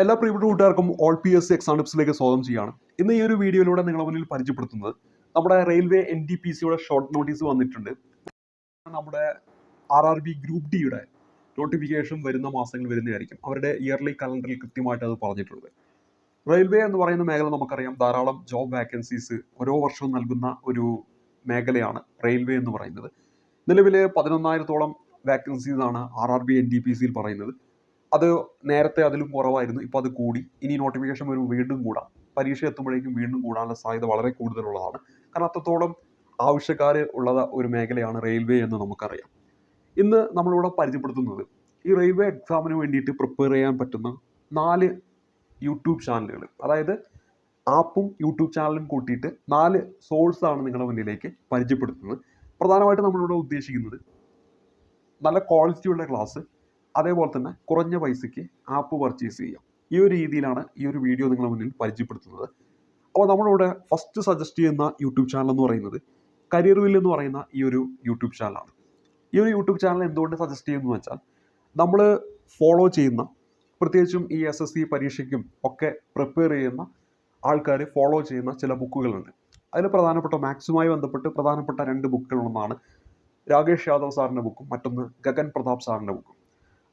എല്ലാ പ്രിയപ്പെട്ട കൂട്ടുകാർക്കും all P S C exam സ്വാഗതം ചെയ്യാണ് ഇന്ന് ഈ ഒരു വീഡിയോയിലൂടെ നിങ്ങളെ മുന്നിൽ പരിചയപ്പെടുത്തുന്നത് നമ്മുടെ റെയിൽവേ എൻ ഡി പി സിയുടെ ഷോർട്ട് നോട്ടീസ് വന്നിട്ടുണ്ട്. നമ്മുടെ ആർ ആർ ബി ഗ്രൂപ്പ് ഡിയുടെ നോട്ടിഫിക്കേഷൻ വരുന്ന മാസങ്ങളിൽ വരുന്നതായിരിക്കും. അവരുടെ ഇയർലി കലണ്ടറിൽ കൃത്യമായിട്ട് അത് പറഞ്ഞിട്ടുണ്ട്. റെയിൽവേ എന്ന് പറയുന്ന മേഖല നമുക്കറിയാം. ധാരാളം ജോബ് വാക്കൻസീസ് ഓരോ വർഷവും നൽകുന്ന ഒരു മേഖലയാണ് റെയിൽവേ എന്ന് പറയുന്നത്. നിലവിൽ പതിനൊന്നായിരത്തോളം വാക്കൻസീസ് ആണ് R R B N D P സിയിൽ പറയുന്നത്. അത് നേരത്തെ അതിലും കുറവായിരുന്നു. ഇപ്പോൾ അത് കൂടി. ഇനി നോട്ടിഫിക്കേഷൻ വരും വീണ്ടും കൂടാം. പരീക്ഷ എത്തുമ്പോഴേക്കും വീണ്ടും കൂടാനുള്ള സാധ്യത വളരെ കൂടുതലുള്ളതാണ്. കാരണം അത്രത്തോളം ആവശ്യക്കാർ ഉള്ള ഒരു മേഖലയാണ് റെയിൽവേ എന്ന് നമുക്കറിയാം. ഇന്ന് നമ്മളിവിടെ പരിചയപ്പെടുത്തുന്നത് ഈ റെയിൽവേ എക്സാമിന് വേണ്ടിയിട്ട് പ്രിപ്പയർ ചെയ്യാൻ പറ്റുന്ന നാല് യൂട്യൂബ് ചാനലുകൾ അതായത് ആപ്പും യൂട്യൂബ് ചാനലും കൂട്ടിയിട്ട് നാല് സോഴ്സാണ് നിങ്ങളുടെ മുന്നിലേക്ക് പരിചയപ്പെടുത്തുന്നത്. പ്രധാനമായിട്ടും നമ്മളിവിടെ ഉദ്ദേശിക്കുന്നത് നല്ല ക്വാളിറ്റിയുള്ള ക്ലാസ് അതേപോലെ തന്നെ കുറഞ്ഞ പൈസയ്ക്ക് ആപ്പ് പർച്ചേസ് ചെയ്യാം. ഈ ഒരു രീതിയിലാണ് ഈ ഒരു വീഡിയോ നിങ്ങളുടെ മുന്നിൽ പരിചയപ്പെടുത്തുന്നത്. അപ്പോൾ നമ്മളിവിടെ ഫസ്റ്റ് സജസ്റ്റ് ചെയ്യുന്ന യൂട്യൂബ് ചാനൽ എന്ന് പറയുന്നത് കരിയർ വില്ല് എന്ന് പറയുന്ന ഈ ഒരു യൂട്യൂബ് ചാനലാണ് ഈ ഒരു യൂട്യൂബ് ചാനൽ എന്തുകൊണ്ട് സജസ്റ്റ് ചെയ്യുന്നു വെച്ചാൽ നമ്മൾ ഫോളോ ചെയ്യുന്ന പ്രത്യേകിച്ചും ഈ എസ് എസ് സി പരീക്ഷയ്ക്കും ഒക്കെ പ്രിപ്പയർ ചെയ്യുന്ന ആൾക്കാർ ഫോളോ ചെയ്യുന്ന ചില ബുക്കുകളുണ്ട്. അതിൽ പ്രധാനപ്പെട്ട മാത്സുമായി ബന്ധപ്പെട്ട് പ്രധാനപ്പെട്ട രണ്ട് ബുക്കുകളൊന്നാണ് രാകേഷ് യാദവ് സാറിന്റെ ബുക്കും മറ്റൊന്ന് ഗഗൻ പ്രതാപ് സാറിന്റെ ബുക്കും.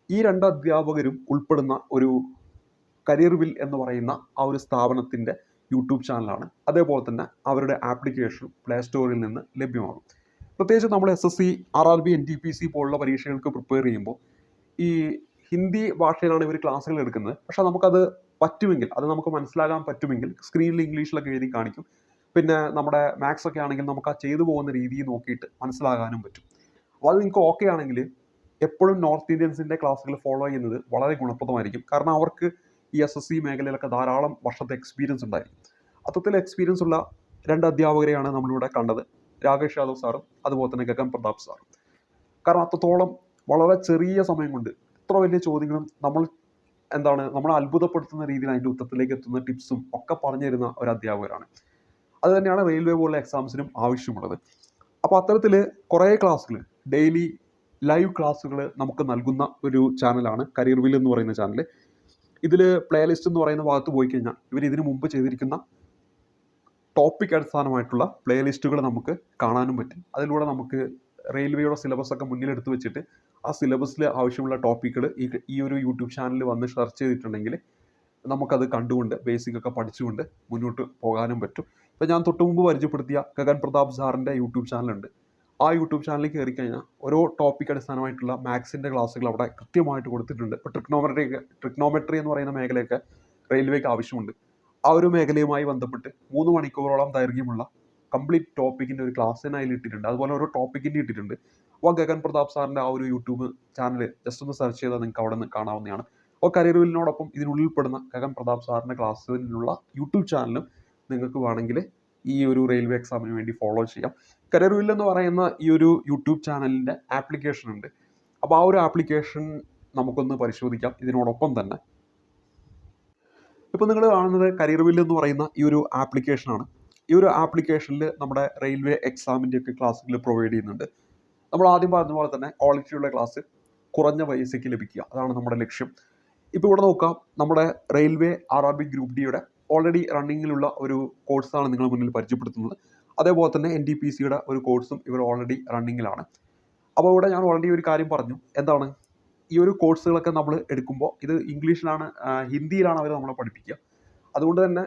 ഈ രണ്ട് അധ്യാപകരും ഉൾപ്പെടുന്ന ഒരു കരിയർ വിൽ എന്ന് പറയുന്ന ആ ഒരു സ്ഥാപനത്തിന്റെ യൂട്യൂബ് ചാനലാണ്. അതേപോലെ തന്നെ അവരുടെ ആപ്ലിക്കേഷൻ പ്ലേ സ്റ്റോറിൽ നിന്ന് ലഭ്യമാകും. പ്രത്യേകിച്ച് നമ്മൾ S S C R R B N T P C പോലുള്ള പരീക്ഷകൾക്ക് പ്രിപ്പയർ ചെയ്യുമ്പോൾ ഈ ഹിന്ദി ഭാഷയിലാണ് ഇവർ ക്ലാസ്സുകൾ എടുക്കുന്നത്. പക്ഷേ നമുക്കത് പറ്റുമെങ്കിൽ അത് നമുക്ക് മനസ്സിലാകാൻ പറ്റുമെങ്കിൽ സ്ക്രീനിൽ ഇംഗ്ലീഷിലൊക്കെ എഴുതി കാണിക്കും. പിന്നെ നമ്മുടെ മാത്സ് ഒക്കെ ആണെങ്കിൽ നമുക്ക് ആ ചെയ്തു പോകുന്ന രീതി നോക്കിയിട്ട് മനസ്സിലാകാനും പറ്റും. അപ്പോൾ അത് നിങ്ങൾക്ക് ഓക്കെ ആണെങ്കിൽ എപ്പോഴും നോർത്ത് ഇന്ത്യൻസിന്റെ ക്ലാസ്സുകൾ ഫോളോ ചെയ്യുന്നത് വളരെ ഗുണപ്രദമായിരിക്കും. കാരണം അവർക്ക് ഈ എസ് എസ് സി മേഖലയിലൊക്കെ ധാരാളം വർഷത്തെ എക്സ്പീരിയൻസ് ഉണ്ടായിരിക്കും. അത്തരത്തിൽ എക്സ്പീരിയൻസ് ഉള്ള രണ്ട് അധ്യാപകരെയാണ് നമ്മളിവിടെ കണ്ടത്. രാകേഷ് യാദവ് സാറും അതുപോലെ തന്നെ ഗഗൻ പ്രതാപ് സാറും കാരണം അത്രത്തോളം വളരെ ചെറിയ സമയം കൊണ്ട് ഇത്ര വലിയ ചോദ്യങ്ങളും നമ്മൾ എന്താണ് നമ്മളെ അത്ഭുതപ്പെടുത്തുന്ന രീതിയിൽ അതിന്റെ ഉത്തരത്തിലേക്ക് എത്തുന്ന ടിപ്സും ഒക്കെ പറഞ്ഞു തരുന്ന ഒരു അധ്യാപകരാണ്. അത് തന്നെയാണ് റെയിൽവേ പോലുള്ള എക്സാംസിനും ആവശ്യമുള്ളത്. അപ്പോൾ അത്തരത്തിൽ കുറേ ക്ലാസ്സുകൾ ഡെയിലി ലൈവ് ക്ലാസ്സുകൾ നമുക്ക് നൽകുന്ന ഒരു ചാനലാണ് കരിയർ വിൽ എന്ന് പറയുന്ന ചാനൽ ഇതിൽ പ്ലേലിസ്റ്റ് എന്ന് പറയുന്ന ഭാഗത്ത് പോയി കഴിഞ്ഞാൽ ഇവർ ഇതിനു മുമ്പ് ചെയ്തിരിക്കുന്ന ടോപ്പിക് അടിസ്ഥാനമായിട്ടുള്ള പ്ലേലിസ്റ്റുകൾ നമുക്ക് കാണാനും പറ്റും. അതിലൂടെ നമുക്ക് റെയിൽവേയുടെ സിലബസ് ഒക്കെ മുന്നിലെടുത്ത് വെച്ചിട്ട് ആ സിലബസിൽ ആവശ്യമുള്ള ടോപ്പിക്കുകൾ ഈ ഈ ഒരു യൂട്യൂബ് ചാനലിൽ വന്ന് സെർച്ച് ചെയ്തിട്ടുണ്ടെങ്കിൽ നമുക്കത് കണ്ടുകൊണ്ട് ബേസിക് ഒക്കെ പഠിച്ചുകൊണ്ട് മുന്നോട്ട് പോകാനും പറ്റും. ഇപ്പം ഞാൻ തൊട്ട് മുമ്പ് പരിചയപ്പെടുത്തിയ ഗഗൻ പ്രതാപ് സാറിന്റെ യൂട്യൂബ് ചാനലുണ്ട് ആ യൂട്യൂബ് ചാനലിൽ കയറി കഴിഞ്ഞാൽ ഓരോ ടോപ്പിക് അടിസ്ഥാനമായിട്ടുള്ള മാത്സിന്റെ ക്ലാസ്സുകൾ അവിടെ കൃത്യമായിട്ട് കൊടുത്തിട്ടുണ്ട്. ഇപ്പോൾ ട്രിക്നോമെട്രി ട്രിക്നോമെട്രി എന്ന് പറയുന്ന മേഖലയൊക്കെ റെയിൽവേക്ക് ആവശ്യമുണ്ട്. ആ ഒരു മേഖലയുമായി ബന്ധപ്പെട്ട് മൂന്ന് മണിക്കൂറോളം ദൈർഘ്യമുള്ള കംപ്ലീറ്റ് ടോപ്പിക്കിന്റെ ഒരു ക്ലാസ് തന്നെ അതിൽ ഇട്ടിട്ടുണ്ട്. അതുപോലെ ഓരോ ടോപ്പിക്കിന്റെ ഇട്ടിട്ടുണ്ട്. അപ്പോൾ ഗഗൻ പ്രതാപ് സാറിന്റെ ആ ഒരു യൂട്യൂബ് ചാനൽ ജസ്റ്റ് ഒന്ന് സെർച്ച് ചെയ്താൽ നിങ്ങൾക്ക് അവിടെ നിന്ന് കാണാവുന്നതാണ്. അപ്പോൾ കരിയറിനോടൊപ്പം ഇതിനുള്ളിൽപ്പെടുന്ന ഗഗൻ പ്രതാപ് സാറിന്റെ ക്ലാസ്സിലുള്ള യൂട്യൂബ് ചാനലും നിങ്ങൾക്ക് വേണമെങ്കിൽ ഈ ഒരു റെയിൽവേ എക്സാമിന് വേണ്ടി ഫോളോ ചെയ്യാം. കരിയർ എന്ന് പറയുന്ന ഈ ഒരു യൂട്യൂബ് ചാനലിന്റെ ആപ്ലിക്കേഷൻ ഉണ്ട്. അപ്പോൾ ആ ഒരു ആപ്ലിക്കേഷൻ നമുക്കൊന്ന് പരിശോധിക്കാം. ഇതിനോടൊപ്പം തന്നെ ഇപ്പോൾ നിങ്ങൾ കാണുന്നത് കരിയർ വില്ല് എന്ന് പറയുന്ന ഈ ഒരു ആപ്ലിക്കേഷനാണ് ഈ ഒരു ആപ്ലിക്കേഷനിൽ നമ്മുടെ റെയിൽവേ എക്സാമിന്റെ ഒക്കെ ക്ലാസ്സുകൾ പ്രൊവൈഡ് ചെയ്യുന്നുണ്ട്. നമ്മൾ ആദ്യം പറഞ്ഞ പോലെ തന്നെ ക്വാളിറ്റിയുള്ള ക്ലാസ് കുറഞ്ഞ പൈസയ്ക്ക് ലഭിക്കുക. അതാണ് നമ്മുടെ ലക്ഷ്യം. ഇപ്പോൾ ഇവിടെ നോക്കാം. നമ്മുടെ railway R R B group ഡിയുടെ ഓൾറെഡി റണ്ണിങ്ങിലുള്ള ഒരു കോഴ്സാണ് നിങ്ങൾ മുന്നിൽ പരിചയപ്പെടുത്തുന്നത്. അതേപോലെ തന്നെ എൻ ഡി പി സിയുടെ ഒരു കോഴ്സും ഇവർ ഓൾറെഡി റണ്ണിങ്ങിലാണ് അപ്പോൾ ഇവിടെ ഞാൻ ഓൾറെഡി ഒരു കാര്യം പറഞ്ഞു. എന്താണ്? ഈ ഒരു കോഴ്സുകളൊക്കെ നമ്മൾ എടുക്കുമ്പോൾ ഇത് ഇംഗ്ലീഷിലാണ് ഹിന്ദിയിലാണ് അവർ നമ്മളെ പഠിപ്പിക്കുക. അതുകൊണ്ട് തന്നെ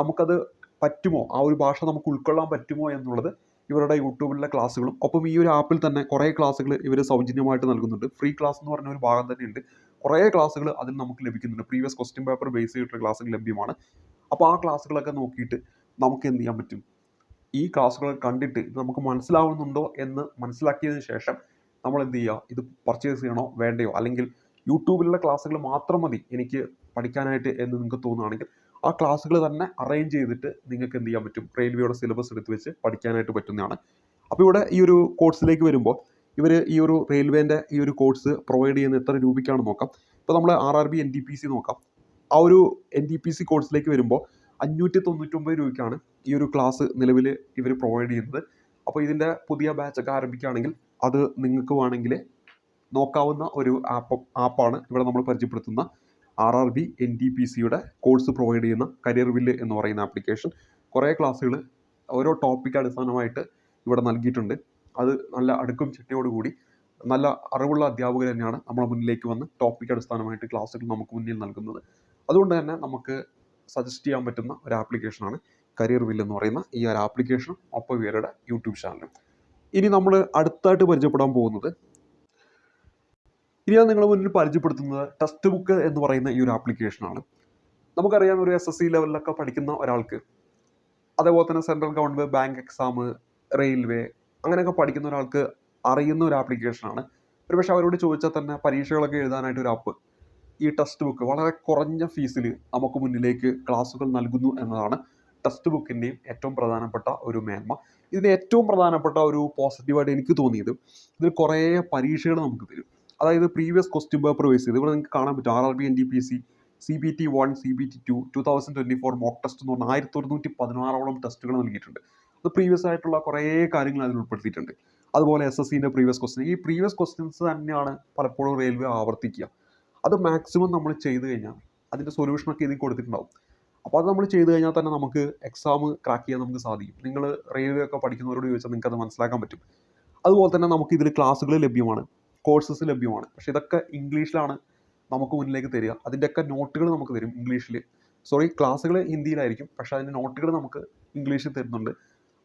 നമുക്കത് പറ്റുമോ? ആ ഒരു ഭാഷ നമുക്ക് ഉൾക്കൊള്ളാൻ പറ്റുമോ എന്നുള്ളത് ഇവരുടെ യൂട്യൂബിലെ ക്ലാസ്സുകളും ഒപ്പം ഈ ഒരു ആപ്പിൽ തന്നെ കുറേ ക്ലാസ്സുകൾ ഇവർ സൗജന്യമായിട്ട് നൽകുന്നുണ്ട്. ഫ്രീ ക്ലാസ് എന്ന് പറഞ്ഞ ഒരു ഭാഗം തന്നെയുണ്ട്. കുറേ ക്ലാസ്സുകൾ അതിൽ നമുക്ക് ലഭിക്കുന്നുണ്ട്. പ്രീവിയസ് ക്വസ്റ്റ്യൻ പേപ്പർ ബേസ് ചെയ്തിട്ടുള്ള ക്ലാസ്സുകൾ ലഭ്യമാണ്. അപ്പോൾ ആ ക്ലാസ്സുകളൊക്കെ നോക്കിയിട്ട് നമുക്ക് എന്ത് ചെയ്യാൻ പറ്റും? ഈ ക്ലാസ്സുകൾ കണ്ടിട്ട് ഇത് നമുക്ക് മനസ്സിലാവുന്നുണ്ടോ എന്ന് മനസ്സിലാക്കിയതിന് ശേഷം നമ്മൾ എന്ത് ചെയ്യുക? ഇത് പർച്ചേസ് ചെയ്യണോ വേണ്ടയോ? അല്ലെങ്കിൽ യൂട്യൂബിലുള്ള ക്ലാസ്സുകൾ മാത്രം മതി എനിക്ക് പഠിക്കാനായിട്ട് എന്ന് നിങ്ങൾക്ക് തോന്നുകയാണെങ്കിൽ ആ ക്ലാസ്സുകൾ തന്നെ അറേഞ്ച് ചെയ്തിട്ട് നിങ്ങൾക്ക് എന്ത് ചെയ്യാൻ പറ്റും? റെയിൽവേയുടെ സിലബസ് എടുത്ത് വെച്ച് പഠിക്കാനായിട്ട് പറ്റുന്നതാണ്. അപ്പോൾ ഇവിടെ ഈ ഒരു കോഴ്സിലേക്ക് വരുമ്പോൾ ഇവർ ഈ ഒരു റെയിൽവേന്റെ ഈ ഒരു കോഴ്സ് പ്രൊവൈഡ് ചെയ്യുന്ന എത്ര രൂപയ്ക്കാണ് നോക്കാം. ഇപ്പോൾ നമ്മൾ R R B N P C നോക്കാം. ആ ഒരു എൻ ഡി പി സി കോഴ്സിലേക്ക് വരുമ്പോൾ അഞ്ഞൂറ്റി തൊണ്ണൂറ്റൊമ്പത് രൂപയ്ക്കാണ് ഈ ഒരു ക്ലാസ് നിലവിൽ ഇവർ പ്രൊവൈഡ് ചെയ്യുന്നത്. അപ്പോൾ ഇതിന്റെ പുതിയ ബാച്ചൊക്കെ ആരംഭിക്കുകയാണെങ്കിൽ അത് നിങ്ങൾക്ക് വേണമെങ്കിൽ നോക്കാവുന്ന ഒരു ആപ്പ് ആപ്പാണ് ഇവിടെ നമ്മൾ പരിചയപ്പെടുത്തുന്ന R R B N T P സിയുടെ കോഴ്സ് പ്രൊവൈഡ് ചെയ്യുന്ന കരിയർ വില്ല് എന്ന് പറയുന്ന ആപ്ലിക്കേഷൻ കുറേ ക്ലാസ്സുകൾ ഓരോ ടോപ്പിക് അടിസ്ഥാനമായിട്ട് ഇവിടെ നൽകിയിട്ടുണ്ട്. അത് നല്ല അടുക്കും ചിട്ടയോട് കൂടി നല്ല അറിവുള്ള അധ്യാപകർ തന്നെയാണ് നമ്മുടെ മുന്നിലേക്ക് വന്ന് ടോപ്പിക് അടിസ്ഥാനമായിട്ട് ക്ലാസ്സുകൾ നമുക്ക് മുന്നിൽ നൽകുന്നത്. അതുകൊണ്ട് തന്നെ നമുക്ക് സജസ്റ്റ് ചെയ്യാൻ പറ്റുന്ന ഒരു ആപ്ലിക്കേഷനാണ് കരിയർ വില്ല് എന്ന് പറയുന്ന ഈ ഒരു ആപ്ലിക്കേഷനും ഒപ്പം ഇവരുടെ യൂട്യൂബ് ചാനലും ഇനി നമ്മൾ അടുത്തായിട്ട് പരിചയപ്പെടാൻ പോകുന്നത് ഇനി ഞാൻ നിങ്ങളുടെ മുന്നിൽ പരിചയപ്പെടുത്തുന്നത് ടെക്സ്റ്റ് ബുക്ക് എന്ന് പറയുന്ന ഈ ഒരു ആപ്ലിക്കേഷനാണ് നമുക്കറിയാം ഒരു എസ് എസ് സി ലെവലിലൊക്കെ പഠിക്കുന്ന ഒരാൾക്ക് അതേപോലെ തന്നെ central government bank exam railway അങ്ങനെയൊക്കെ പഠിക്കുന്ന ഒരാൾക്ക് അറിയുന്ന ഒരു ആപ്ലിക്കേഷനാണ് ഒരുപക്ഷെ അവരോട് ചോദിച്ചാൽ തന്നെ പരീക്ഷകളൊക്കെ എഴുതാനായിട്ട് ഒരു ആപ്പ് ഈ ടെക്സ്റ്റ് ബുക്ക് വളരെ കുറഞ്ഞ ഫീസിൽ നമുക്ക് മുന്നിലേക്ക് ക്ലാസ്സുകൾ നൽകുന്നു എന്നതാണ് ടെക്സ്റ്റ് ബുക്കിന്റെയും ഏറ്റവും പ്രധാനപ്പെട്ട ഒരു മേന്മ. ഇതിന് ഏറ്റവും പ്രധാനപ്പെട്ട ഒരു പോസിറ്റീവായിട്ട് എനിക്ക് തോന്നിയത് ഇതിൽ കുറേ പരീക്ഷകൾ നമുക്ക് തരും. അതായത് പ്രീവിയസ് ക്വസ്റ്റ്യൻ പേപ്പർ ബേസ് ചെയ്ത് ഇവിടെ നിങ്ങൾക്ക് കാണാൻ പറ്റും. R R B N D P C C B T one C B T two two thousand twenty four mock test എന്ന് പറഞ്ഞാൽ ആയിരത്തി ഒരുന്നൂറ്റി പതിനാറോളം ടെസ്റ്റുകൾ നൽകിയിട്ടുണ്ട്. അത് പ്രീവിയസ് ആയിട്ടുള്ള കുറേ കാര്യങ്ങൾ അതിൽ ഉൾപ്പെടുത്തിയിട്ടുണ്ട്. അതുപോലെ എസ് എസ് സിന്റെ പ്രീവിയസ് ക്വസ്റ്റ്യൻ ഈ പ്രീവിയസ് ക്വസ്റ്റ്യൻസ് തന്നെയാണ് പലപ്പോഴും റെയിൽവേ ആവർത്തിക്കുക. അത് മാക്സിമം നമ്മൾ ചെയ്ത് കഴിഞ്ഞാൽ അതിന്റെ സൊല്യൂഷനൊക്കെ ഇതിൽ കൊടുത്തിട്ടുണ്ടാവും. അപ്പോൾ അത് നമ്മൾ ചെയ്ത് കഴിഞ്ഞാൽ തന്നെ നമുക്ക് എക്സാം ക്രാക്ക് ചെയ്യാൻ നമുക്ക് സാധിക്കും. നിങ്ങൾ റെയിൽവേ ഒക്കെ പഠിക്കുന്നവരോട് ചോദിച്ചാൽ നിങ്ങൾക്ക് അത് മനസ്സിലാക്കാൻ പറ്റും. അതുപോലെ തന്നെ നമുക്ക് ഇതിൽ ക്ലാസ്സുകൾ ലഭ്യമാണ്. കോഴ്സസ് ലഭ്യമാണ്. പക്ഷേ ഇതൊക്കെ ഇംഗ്ലീഷിലാണ് നമുക്ക് മുന്നിലേക്ക് തരിക. അതിന്റെയൊക്കെ നോട്ടുകൾ നമുക്ക് തരും ഇംഗ്ലീഷിൽ സോറി ക്ലാസ്സുകൾ ഹിന്ദിയിലായിരിക്കും. പക്ഷേ അതിന്റെ നോട്ടുകൾ നമുക്ക് ഇംഗ്ലീഷിൽ തരുന്നുണ്ട്.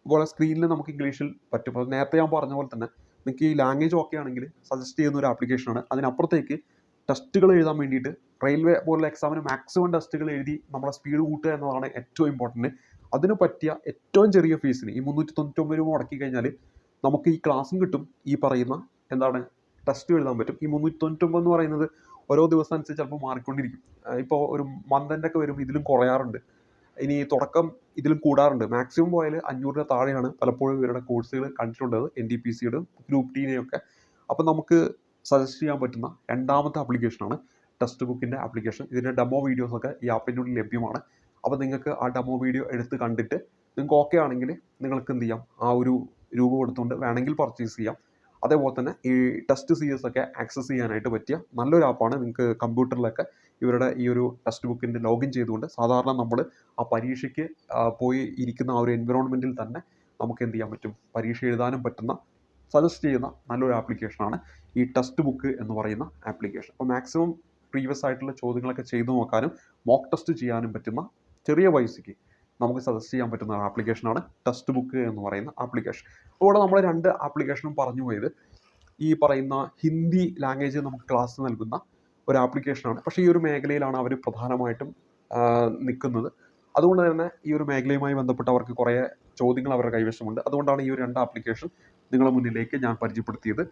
അതുപോലെ സ്ക്രീനിൽ നമുക്ക് ഇംഗ്ലീഷിൽ പറ്റും. നേരത്തെ ഞാൻ പറഞ്ഞ പോലെ തന്നെ നിങ്ങൾക്ക് ഈ ലാംഗ്വേജ് ഓക്കെ ആണെങ്കിൽ സജസ്റ്റ് ചെയ്യുന്ന ഒരു ആപ്ലിക്കേഷനാണ് അതിനപ്പുറത്തേക്ക് ടെസ്റ്റുകൾ എഴുതാൻ വേണ്ടിയിട്ട് റെയിൽവേ പോലുള്ള എക്സാമിന് മാക്സിമം ടെസ്റ്റുകൾ എഴുതി നമ്മളെ സ്പീഡ് കൂട്ടുക എന്നതാണ് ഏറ്റവും ഇമ്പോർട്ടന്റ് അതിന് പറ്റിയ ഏറ്റവും ചെറിയ ഫീസിന് ഈ മുന്നൂറ്റി തൊണ്ണൂറ്റൊമ്പത് രൂപ മുടക്കി കഴിഞ്ഞാൽ നമുക്ക് ഈ ക്ലാസ്സും കിട്ടും. ഈ പറയുന്ന എന്താണ് ടെസ്റ്റ് എഴുതാൻ പറ്റും. ഈ മുന്നൂറ്റി തൊണ്ണൂറ്റൊമ്പത് എന്ന് പറയുന്നത് ഓരോ ദിവസം അനുസരിച്ച് ചിലപ്പോൾ മാറിക്കൊണ്ടിരിക്കും. ഇപ്പോൾ ഒരു മന്തിന്റെ ഒക്കെ വരും ഇതിലും കുറയാറുണ്ട്. ഇനി തുടക്കം ഇതിലും കൂടാറുണ്ട്. മാക്സിമം പോയാൽ അഞ്ഞൂറിന് താഴെയാണ് പലപ്പോഴും ഇവരുടെ കോഴ്സുകൾ കണ്ടിട്ടുള്ളത്. എൻ ഡി പി സിയുടെ ഗ്രൂപ്പ് ടീനെയും അപ്പം നമുക്ക് സജസ്റ്റ് ചെയ്യാൻ പറ്റുന്ന രണ്ടാമത്തെ ആപ്ലിക്കേഷനാണ് ടെക്സ്റ്റ് ബുക്കിന്റെ ആപ്ലിക്കേഷൻ ഇതിന്റെ ഡെമോ വീഡിയോസൊക്കെ ഈ ആപ്പിന്റെ ഉള്ളിൽ ലഭ്യമാണ്. അപ്പോൾ നിങ്ങൾക്ക് ആ ഡെമോ വീഡിയോ എടുത്ത് കണ്ടിട്ട് നിങ്ങൾക്ക് ഓക്കെ ആണെങ്കിൽ നിങ്ങൾക്ക് എന്ത് ചെയ്യാം? ആ ഒരു രൂപ കൊടുത്തുകൊണ്ട് വേണമെങ്കിൽ പർച്ചേസ് ചെയ്യാം. അതേപോലെ തന്നെ ഈ ടെസ്റ്റ് സി എസ് ഒക്കെ ആക്സസ് ചെയ്യാനായിട്ട് പറ്റിയ നല്ലൊരു ആപ്പാണ് നിങ്ങൾക്ക് കമ്പ്യൂട്ടറിലൊക്കെ ഇവരുടെ ഈ ഒരു ടെക്സ്റ്റ് ബുക്കിന്റെ ലോഗിൻ ചെയ്തുകൊണ്ട് സാധാരണ നമ്മൾ ആ പരീക്ഷയ്ക്ക് പോയി ഇരിക്കുന്ന ആ ഒരു എൻവിറോൺമെന്റിൽ തന്നെ നമുക്ക് എന്ത് ചെയ്യാൻ പറ്റും? പരീക്ഷ എഴുതാനും പറ്റുന്ന സജസ്റ്റ് ചെയ്യുന്ന നല്ലൊരു ആപ്ലിക്കേഷനാണ് ഈ ടെക്സ്റ്റ് ബുക്ക് എന്ന് പറയുന്ന ആപ്ലിക്കേഷൻ അപ്പോൾ മാക്സിമം പ്രീവിയസ് ആയിട്ടുള്ള ചോദ്യങ്ങളൊക്കെ ചെയ്തു നോക്കാനും മോക്ക് ടെസ്റ്റ് ചെയ്യാനും പറ്റുന്ന ചെറിയ പൈസയ്ക്ക് നമുക്ക് സജസ്റ്റ് ചെയ്യാൻ പറ്റുന്ന ആപ്ലിക്കേഷനാണ് ടെക്സ്റ്റ് ബുക്ക് എന്ന് പറയുന്ന ആപ്ലിക്കേഷൻ അപ്പോൾ നമ്മൾ രണ്ട് ആപ്ലിക്കേഷനും പറഞ്ഞു പോയത്. ഈ പറയുന്ന ഹിന്ദി ലാംഗ്വേജ് നമുക്ക് ക്ലാസ് നൽകുന്ന ഒരു ആപ്ലിക്കേഷനാണ് പക്ഷേ ഈ ഒരു മേഖലയിലാണ് അവർ പ്രധാനമായിട്ടും നിൽക്കുന്നത്. അതുകൊണ്ട് തന്നെ ഈ ഒരു മേഖലയുമായി ബന്ധപ്പെട്ട് അവർക്ക് കുറേ ചോദ്യങ്ങൾ അവരുടെ കൈവശമുണ്ട്. അതുകൊണ്ടാണ് ഈ ഒരു രണ്ട് ആപ്ലിക്കേഷൻ നിങ്ങളുടെ മുന്നിലേക്ക് ഞാൻ പരിചയപ്പെടുത്തിയത്.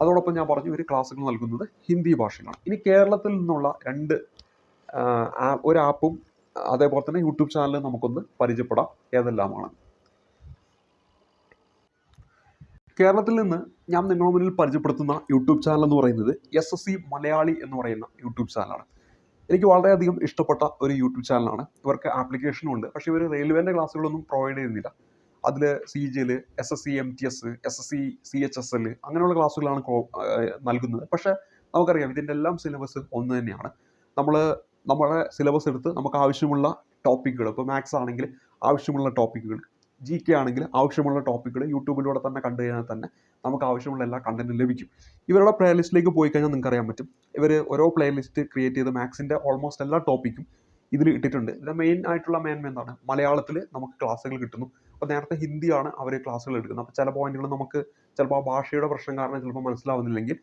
അതോടൊപ്പം ഞാൻ പറഞ്ഞു ഒരു ക്ലാസ്സുകൾ നൽകുന്നത് ഹിന്ദി ഭാഷയിലാണ് ഇനി കേരളത്തിൽ നിന്നുള്ള രണ്ട് ഒരു ആപ്പും അതേപോലെ തന്നെ യൂട്യൂബ് ചാനലും നമുക്കൊന്ന് പരിചയപ്പെടാം. ഏതെല്ലാമാണ്? കേരളത്തിൽ നിന്ന് ഞാൻ നിങ്ങളുടെ മുന്നിൽ പരിചയപ്പെടുത്തുന്ന യൂട്യൂബ് ചാനൽ എന്ന് പറയുന്നത് എസ് എസ് സി മലയാളി എന്ന് പറയുന്ന യൂട്യൂബ് ചാനലാണ് എനിക്ക് വളരെയധികം ഇഷ്ടപ്പെട്ട ഒരു യൂട്യൂബ് ചാനലാണ് ഇവർക്ക് ആപ്ലിക്കേഷനും ഉണ്ട്. പക്ഷേ ഇവർ റെയിൽവേന്റെ ക്ലാസ്സുകളൊന്നും പ്രൊവൈഡ് ചെയ്യുന്നില്ല. അതിൽ C G L S S C M T S S S C C H S L അങ്ങനെയുള്ള ക്ലാസ്സുകളാണ് നൽകുന്നത്. പക്ഷേ നമുക്കറിയാം ഇതിന്റെ എല്ലാം സിലബസ് ഒന്ന് തന്നെയാണ്. നമ്മൾ നമ്മുടെ സിലബസ് എടുത്ത് നമുക്ക് ആവശ്യമുള്ള ടോപ്പിക്കുകൾ ഇപ്പോൾ മാത്സ് ആണെങ്കിൽ ആവശ്യമുള്ള ടോപ്പിക്കുകൾ ജി കെ ആണെങ്കിൽ ആവശ്യമുള്ള ടോപ്പിക്കുകൾ യൂട്യൂബിലൂടെ തന്നെ കണ്ടു കഴിഞ്ഞാൽ തന്നെ നമുക്ക് ആവശ്യമുള്ള എല്ലാ കണ്ടന്റും ലഭിക്കും. ഇവരുടെ പ്ലേലിസ്റ്റിലേക്ക് പോയി കഴിഞ്ഞാൽ നിങ്ങൾക്ക് അറിയാൻ പറ്റും. ഇവർ ഓരോ പ്ലേലിസ്റ്റ് ക്രിയേറ്റ് ചെയ്ത് മാത്സിന്റെ ഓൾമോസ്റ്റ് എല്ലാ ടോപ്പിക്കും ഇതിൽ ഇട്ടിട്ടുണ്ട്. ഇതിന്റെ മെയിൻ ആയിട്ടുള്ള മേന്മ എന്താണ്? മലയാളത്തിൽ നമുക്ക് ക്ലാസ്സുകൾ കിട്ടുന്നു. അപ്പോൾ നേരത്തെ ഹിന്ദിയാണ് അവർ ക്ലാസ്സുകൾ എടുക്കുന്നത്. അപ്പോൾ ചില പോയിന്റുകൾ നമുക്ക് ചിലപ്പോൾ ആ ഭാഷയുടെ പ്രശ്നം കാരണം ചിലപ്പോൾ മനസ്സിലാവുന്നില്ലെങ്കിൽ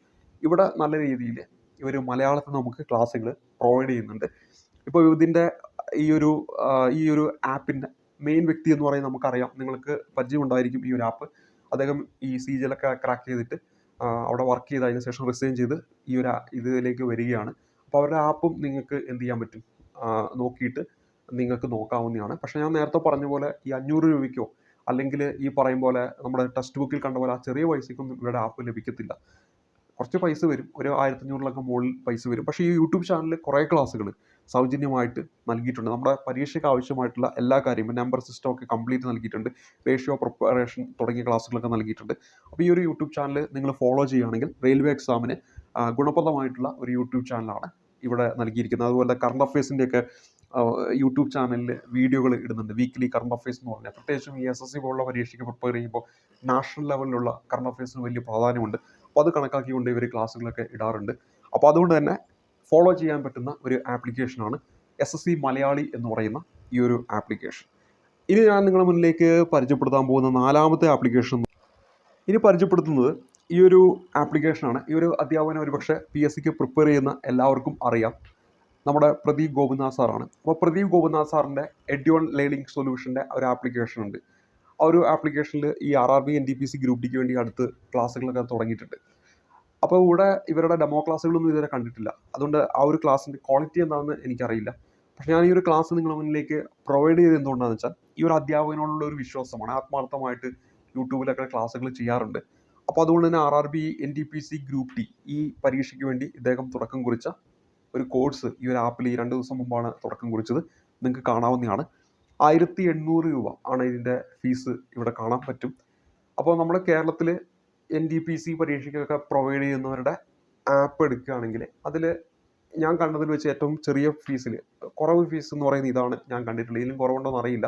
ഇവിടെ നല്ല രീതിയിൽ ഇവർ മലയാളത്തിൽ നമുക്ക് ക്ലാസ്സുകൾ പ്രൊവൈഡ് ചെയ്യുന്നുണ്ട്. ഇപ്പോൾ ഇതിന്റെ ഈ ഒരു ഈ ഒരു ആപ്പിന്റെ മെയിൻ വ്യക്തി എന്ന് പറയുന്നത് നമുക്കറിയാം. നിങ്ങൾക്ക് പരിചയം ഉണ്ടായിരിക്കും ഈ ഒരു ആപ്പ് അദ്ദേഹം ഈ സി ക്രാക്ക് ചെയ്തിട്ട് അവിടെ വർക്ക് ചെയ്ത് അതിന് ശേഷം റിസൈൻ ചെയ്ത് ഈ ഒരു ഇതിലേക്ക് വരികയാണ്. അപ്പോൾ അവരുടെ ആപ്പും നിങ്ങൾക്ക് എന്ത് ചെയ്യാൻ പറ്റും? നോക്കിയിട്ട് നിങ്ങൾക്ക് നോക്കാവുന്നതാണ്. പക്ഷേ ഞാൻ നേരത്തെ പറഞ്ഞ പോലെ ഈ അഞ്ഞൂറ് രൂപയ്ക്കോ അല്ലെങ്കിൽ ഈ പറയും പോലെ നമ്മുടെ ടെക്സ്റ്റ് ബുക്കിൽ കണ്ട പോലെ ആ ചെറിയ പൈസയ്ക്കൊന്നും ഇവിടെ ആപ്പ് ലഭിക്കത്തില്ല. കുറച്ച് പൈസ വരും. ഒരു ആയിരത്തഞ്ഞൂറിലൊക്കെ മുകളിൽ പൈസ വരും. പക്ഷേ ഈ യൂട്യൂബ് ചാനലിൽ കുറേ ക്ലാസ്സുകൾ സൗജന്യമായിട്ട് നൽകിയിട്ടുണ്ട്. നമ്മുടെ പരീക്ഷയ്ക്ക് ആവശ്യമായിട്ടുള്ള എല്ലാ കാര്യവും നമ്പർ സിസ്റ്റം ഒക്കെ കംപ്ലീറ്റ് നൽകിയിട്ടുണ്ട്. റേഷ്യോ പ്രിപ്പറേഷൻ തുടങ്ങിയ ക്ലാസ്സുകളൊക്കെ നൽകിയിട്ടുണ്ട്. അപ്പോൾ ഈ ഒരു യൂട്യൂബ് ചാനൽ നിങ്ങൾ ഫോളോ ചെയ്യുകയാണെങ്കിൽ റെയിൽവേ എക്സാമിന് ഗുണപ്രദമായിട്ടുള്ള ഒരു യൂട്യൂബ് ചാനലാണ്. ഇവിടെ നൽകിയിരിക്കുന്നത്. അതുപോലെ കറണ്ട് അഫയേഴ്സിന്റെയൊക്കെ യൂട്യൂബ് ചാനലിൽ വീഡിയോകൾ ഇടുന്നുണ്ട്. വീക്ക്ലി കറണ്ട് അഫയേഴ്സ് എന്ന് പറഞ്ഞാൽ. പ്രത്യേകിച്ചും ഈ എസ് എസ് സി പോലുള്ള പരീക്ഷയ്ക്ക് പ്രിപ്പയർ ചെയ്യുമ്പോൾ നാഷണൽ ലെവലിലുള്ള കറണ്ട് അഫയേഴ്സിന് വലിയ പ്രാധാന്യമുണ്ട്. അപ്പോൾ അത് കണക്കാക്കിക്കൊണ്ട് ഇവർ ക്ലാസ്സുകളൊക്കെ ഇടാറുണ്ട്. അപ്പോൾ അതുകൊണ്ട് തന്നെ ഫോളോ ചെയ്യാൻ പറ്റുന്ന ഒരു ആപ്ലിക്കേഷനാണ് എസ് എസ് സി മലയാളി എന്ന് പറയുന്ന ഈ ഒരു ആപ്ലിക്കേഷൻ. ഇനി ഞാൻ നിങ്ങളുടെ മുന്നിലേക്ക് പരിചയപ്പെടുത്താൻ പോകുന്ന നാലാമത്തെ ആപ്ലിക്കേഷൻ. ഇനി പരിചയപ്പെടുത്തുന്നത് ഈ ഒരു ആപ്ലിക്കേഷനാണ്. ഈ ഒരു അധ്യാപനം ഒരുപക്ഷെ പി എസ് സിക്ക് പ്രിപ്പയർ ചെയ്യുന്ന എല്ലാവർക്കും അറിയാം. നമ്മുടെ പ്രദീപ് ഗോപിനാഥ് സാറാണ്. അപ്പോൾ പ്രദീപ് ഗോപിനാഥ് സാറിന്റെ എഡ്യൂൺ ലേണിംഗ് സൊല്യൂഷന്റെ ഒരു ആപ്ലിക്കേഷൻ ഉണ്ട്. ആ ഒരു ആപ്ലിക്കേഷനിൽ ഈ R R B N D P C group ഡിക്ക് വേണ്ടി അടുത്ത് ക്ലാസ്സുകളൊക്കെ തുടങ്ങിയിട്ടുണ്ട്. അപ്പോൾ ഇവിടെ ഇവരുടെ ഡെമോ ക്ലാസ്സുകളൊന്നും ഇതുവരെ കണ്ടിട്ടില്ല. അതുകൊണ്ട് ആ ഒരു ക്ലാസ്സിന്റെ ക്വാളിറ്റി എന്താണെന്ന് എനിക്കറിയില്ല. പക്ഷേ ഞാൻ ഈ ഒരു ക്ലാസ് നിങ്ങളുടെ മുന്നിലേക്ക് പ്രൊവൈഡ് ചെയ്ത് എന്തുകൊണ്ടാണെന്ന് വെച്ചാൽ ഈ ഒരു അധ്യാപകനോടുള്ള ഒരു വിശ്വാസമാണ്. ആത്മാർത്ഥമായിട്ട് യൂട്യൂബിലൊക്കെ ക്ലാസ്സുകൾ ചെയ്യാറുണ്ട്. അപ്പോൾ അതുകൊണ്ട് തന്നെ R R B N T P C group D ഈ പരീക്ഷയ്ക്ക് വേണ്ടി ഇദ്ദേഹം തുടക്കം കുറിച്ച ഒരു കോഴ്സ് ഈ ഒരു ആപ്പിൽ ഈ രണ്ട് ദിവസം മുമ്പാണ് തുടക്കം കുറിച്ചത്. നിങ്ങൾക്ക് കാണാവുന്നതാണ്. ആയിരത്തി എണ്ണൂറ് രൂപ ആണ് ഇതിന്റെ ഫീസ് ഇവിടെ കാണാൻ പറ്റും. അപ്പോൾ നമ്മുടെ കേരളത്തിൽ എൻ ഡി പി സി പരീക്ഷയ്ക്കൊക്കെ പ്രൊവൈഡ് ചെയ്യുന്നവരുടെ ആപ്പ് എടുക്കുകയാണെങ്കിൽ അതിൽ ഞാൻ കണ്ടതിൽ വെച്ച് ഏറ്റവും ചെറിയ ഫീസിൽ കുറവ് ഫീസ് എന്ന് പറയുന്നത് ഇതാണ് ഞാൻ കണ്ടിട്ടുള്ളത്. ഇതിലും കുറവുണ്ടോ എന്ന് അറിയില്ല.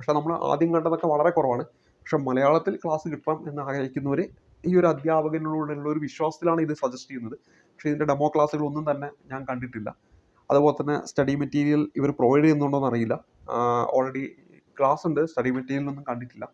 പക്ഷേ നമ്മൾ ആദ്യം കണ്ടതൊക്കെ വളരെ കുറവാണ്. പക്ഷെ മലയാളത്തിൽ ക്ലാസ് കിട്ടണം എന്ന് ആഗ്രഹിക്കുന്നവർ ഈ ഒരു അധ്യാപകനോടുള്ള ഒരു വിശ്വാസത്തിലാണ് ഇത് സജസ്റ്റ് ചെയ്യുന്നത്. പക്ഷേ ഇതിന്റെ ഡെമോ ക്ലാസ്സുകളൊന്നും തന്നെ ഞാൻ കണ്ടിട്ടില്ല. അതുപോലെ തന്നെ സ്റ്റഡി മെറ്റീരിയൽ ഇവർ പ്രൊവൈഡ് ചെയ്യുന്നുണ്ടോ അറിയില്ല ഓൾറെഡി ക്ലാസ് ഉണ്ട് സ്റ്റഡി മെറ്റീരിയൽ ഒന്നും കണ്ടിട്ടില്ല.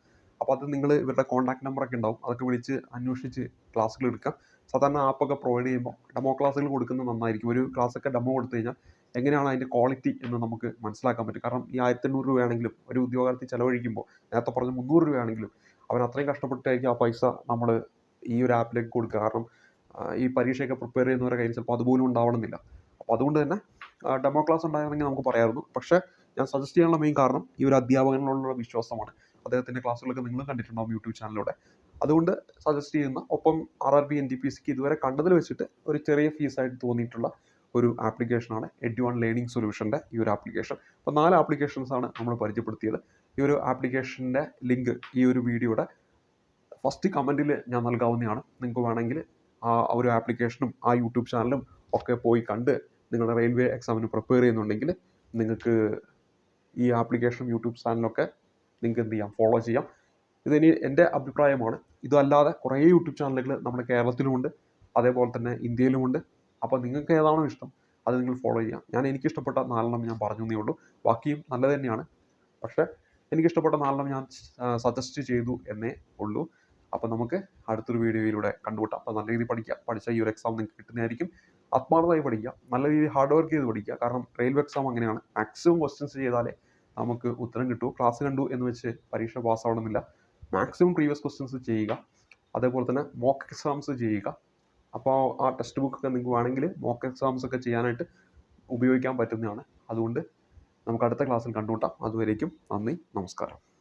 അപ്പോൾ അത് നിങ്ങൾ ഇവരുടെ കോൺടാക്ട് നമ്പറൊക്കെ ഉണ്ടാവും. അതൊക്കെ വിളിച്ച് അന്വേഷിച്ച് ക്ലാസ്സുകൾ എടുക്കാം. സാധാരണ ആപ്പൊക്കെ പ്രൊവൈഡ് ചെയ്യുമ്പോൾ ഡെമോ ക്ലാസ്സുകൾ കൊടുക്കുന്നത് നന്നായിരിക്കും. ഒരു ക്ലാസ്സൊക്കെ ഡെമോ കൊടുത്തു കഴിഞ്ഞാൽ എങ്ങനെയാണ് അതിന്റെ ക്വാളിറ്റി എന്ന് നമുക്ക് മനസ്സിലാക്കാൻ പറ്റും. കാരണം ഈ ആയിരത്തി എണ്ണൂറ് രൂപയാണെങ്കിലും ഒരു ഉദ്യോഗാർത്ഥി ചിലവഴിക്കുമ്പോൾ നേരത്തെ പറഞ്ഞ മുന്നൂറ് രൂപയാണെങ്കിലും അവൻ അത്രയും കഷ്ടപ്പെട്ടായിരിക്കും ആ പൈസ നമ്മൾ ഈ ഒരു ആപ്പിലേക്ക് കൊടുക്കുക. കാരണം ഈ പരീക്ഷയൊക്കെ പ്രിപ്പയർ ചെയ്യുന്നവരുടെ കയ്യിൽ ചിലപ്പോൾ അതുപോലും ഉണ്ടാവണമെന്നില്ല. അപ്പോൾ അതുകൊണ്ട് തന്നെ ഡെമോ ക്ലാസ് ഉണ്ടായിരുന്നെങ്കിൽ നമുക്ക് പറയാമായിരുന്നു. പക്ഷേ ഞാൻ സജസ്റ്റ് ചെയ്യാനുള്ള മെയിൻ കാരണം ഈ ഒരു അധ്യാപകനോടുള്ള വിശ്വാസമാണ്. അദ്ദേഹത്തിന്റെ ക്ലാസ്സുകളൊക്കെ നിങ്ങളും കണ്ടിട്ടുണ്ടാവും യൂട്യൂബ് ചാനലിലൂടെ അതുകൊണ്ട് സജസ്റ്റ് ചെയ്യുന്ന ഒപ്പം R R B N D P സിക്ക് ഇതുവരെ കണ്ടതിൽ വെച്ചിട്ട് ഒരു ചെറിയ ഫീസായിട്ട് തോന്നിയിട്ടുള്ള ഒരു ആപ്ലിക്കേഷനാണ് എഡ്യു വൺ ലേണിംഗ് സൊല്യൂഷന്റെ ഈ ഒരു ആപ്ലിക്കേഷൻ അപ്പോൾ നാല് ആപ്ലിക്കേഷൻസ് ആണ് നമ്മൾ പരിചയപ്പെടുത്തിയത്. ഈ ഒരു ആപ്ലിക്കേഷന്റെ ലിങ്ക് ഈ ഒരു വീഡിയോയുടെ ഫസ്റ്റ് കമന്റിൽ ഞാൻ നൽകാവുന്നതാണ്. നിങ്ങൾക്ക് വേണമെങ്കിൽ ആ ഒരു ആപ്ലിക്കേഷനും ആ യൂട്യൂബ് ചാനലും ഒക്കെ പോയി കണ്ട് നിങ്ങളുടെ റെയിൽവേ എക്സാമിന് പ്രിപ്പയർ ചെയ്യുന്നുണ്ടെങ്കിൽ നിങ്ങൾക്ക് ഈ ആപ്ലിക്കേഷനും യൂട്യൂബ് ചാനലൊക്കെ നിങ്ങൾക്ക് എന്ത് ചെയ്യാം? ഫോളോ ചെയ്യാം. ഇതിനി എന്റെ അഭിപ്രായമാണ്. ഇതല്ലാതെ കുറേ യൂട്യൂബ് ചാനലുകൾ നമ്മുടെ കേരളത്തിലുമുണ്ട്. അതേപോലെ തന്നെ ഇന്ത്യയിലുമുണ്ട്. അപ്പോൾ നിങ്ങൾക്ക് ഏതാണോ ഇഷ്ടം അത് നിങ്ങൾ ഫോളോ ചെയ്യാം ഞാൻ എനിക്ക് ഇഷ്ടപ്പെട്ട നാലെണ്ണം ഞാൻ പറഞ്ഞു ഉള്ളൂ. ബാക്കിയും നല്ലത് തന്നെയാണ്. പക്ഷേ എനിക്ക് ഇഷ്ടപ്പെട്ട നാലെണ്ണം ഞാൻ സജസ്റ്റ് ചെയ്തു എന്നേ ഉള്ളൂ. അപ്പോൾ നമുക്ക് അടുത്തൊരു വീഡിയോയിലൂടെ കണ്ടുമുട്ടാം. അപ്പോൾ നല്ല രീതിയിൽ പഠിക്കുക പഠിച്ച ഈ ഒരു എക്സാം നിങ്ങൾക്ക് കിട്ടുന്നതായിരിക്കും. ആത്മാർത്ഥമായി പഠിക്കുക നല്ല രീതിയിൽ ഹാർഡ് വർക്ക് ചെയ്ത് പഠിക്കുക കാരണം റെയിൽവേ എക്സാം അങ്ങനെയാണ്. മാക്സിമം ക്വസ്റ്റ്യൻസ് ചെയ്താലേ നമുക്ക് ഉത്തരം കിട്ടൂ. ക്ലാസ് കണ്ടു എന്ന് വെച്ച് പരീക്ഷ പാസ്സാവണമെന്നില്ല മാക്സിമം പ്രീവിയസ് ക്വസ്റ്റ്യൻസ് ചെയ്യുക. അതേപോലെ തന്നെ മോക്ക് എക്സാംസ് ചെയ്യുക. അപ്പോൾ ആ ടെക്സ്റ്റ് ബുക്കൊക്കെ നിങ്ങൾക്ക് വേണമെങ്കിൽ മോക്ക് എക്സാംസ് ഒക്കെ ചെയ്യാനായിട്ട് ഉപയോഗിക്കാൻ പറ്റുന്നതാണ്. അതുകൊണ്ട് നമുക്ക് അടുത്ത ക്ലാസ്സിൽ കണ്ടുമുട്ടാം. അതുവരേക്കും നന്ദി. നമസ്കാരം.